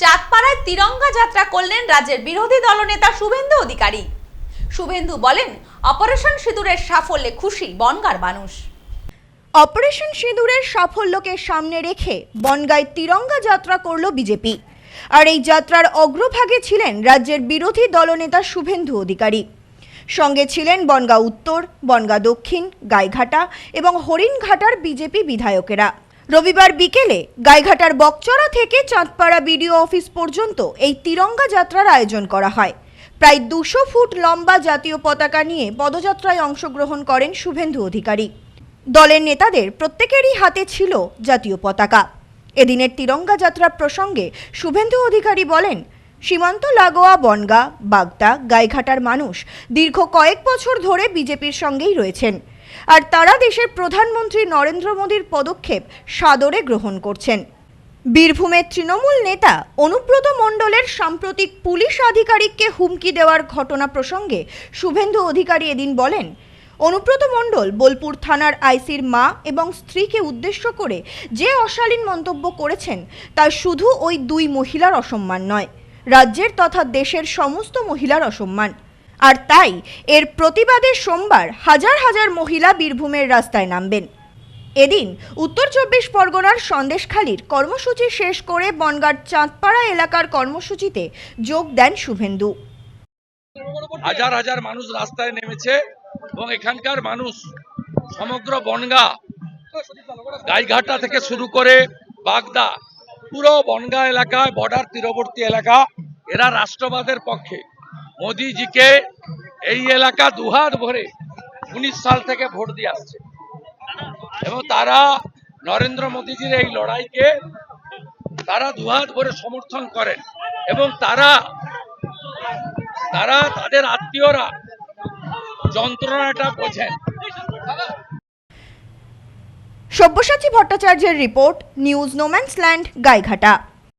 চাঁদপাড়ায় তিরঙ্গা যাত্রা করলেন রাজ্যের বিরোধী দলনেতা শুভেন্দু অধিকারী। শুভেন্দু বলেন, অপারেশন সিঁদুরের সাফল্যে খুশি বনগার মানুষ। অপারেশন সিঁদুরের সাফল্যকে সামনে রেখে বনগাঁয় তিরঙ্গা যাত্রা করল বিজেপি। আর এই যাত্রার অগ্রভাগে ছিলেন রাজ্যের বিরোধী দলনেতা শুভেন্দু অধিকারী। সঙ্গে ছিলেন বনগাঁ উত্তর, বনগাঁ দক্ষিণ, গাইঘাটা এবং হরিণঘাটার বিজেপি বিধায়কেরা। রবিবার বিকেলে গাইঘাটার বকচড়া থেকে চাঁদপাড়া বিডিও অফিস পর্যন্ত এই তিরঙ্গা যাত্রার আয়োজন করা হয়। প্রায় দুশো ফুট লম্বা জাতীয় পতাকা নিয়ে পদযাত্রায় অংশগ্রহণ করেন শুভেন্দু অধিকারী। দলের নেতাদের প্রত্যেকেরই হাতে ছিল জাতীয় পতাকা। এদিনের তিরঙ্গা যাত্রা প্রসঙ্গে শুভেন্দু অধিকারী বলেন, সীমান্ত লাগোয়া বনগা, বাগদা, গাইঘাটার মানুষ দীর্ঘ কয়েক বছর ধরে বিজেপির সঙ্গেই রয়েছেন। আর তারা দেশের প্রধানমন্ত্রী নরেন্দ্র মোদীর পদক্ষেপ সাদরে গ্রহণ করছেন। বীরভূমের তৃণমূল নেতা অনুব্রত মণ্ডলের সাম্প্রতিক পুলিশ আধিকারিককে হুমকি দেওয়ার ঘটনা প্রসঙ্গে শুভেন্দু অধিকারী এদিন বলেন, অনুব্রত মণ্ডল বোলপুর থানার আইসির মা এবং স্ত্রীকে উদ্দেশ্য করে যে অশালীন মন্তব্য করেছেন তা শুধু ওই দুই মহিলার অসম্মান নয়, রাজ্যের তথা দেশের সমস্ত মহিলার অসম্মান। আর তাই এর প্রতিবাদে সোমবার হাজার হাজার মহিলা বীরভূমের রাস্তায় নামবেন। এদিন উত্তর চব্বিশ পরগনার সন্দেশখালীর কর্মসূচি শেষ করে বনগাঁর চাঁদপাড়া এলাকার কর্মসূচিতে যোগ দেন শুভেন্দু। হাজার হাজার মানুষ রাস্তায় নেমেছে এবং এখানকার মানুষ সমগ্র বনগা, গাইঘাটা থেকে শুরু করে বাগদা, পুরো বনগা এলাকায় বর্ডার তীরবর্তী এলাকা, এরা রাষ্ট্রবাদের পক্ষে। মোদিজিকে এই এলাকা দুহাত ভরে উনিশ সাল থেকে ভোট দিয়ে আসছে। এবং তারা নরেন্দ্র মোদীজির এই লড়াইকে তারা দুহাত ভরে সমর্থন করেন এবং তারা তারা তাদের আত্মীয়রা যন্ত্রণাটা বোঝেন। সব্যসাচী ভট্টাচার্যের report news no man's land Gaighata.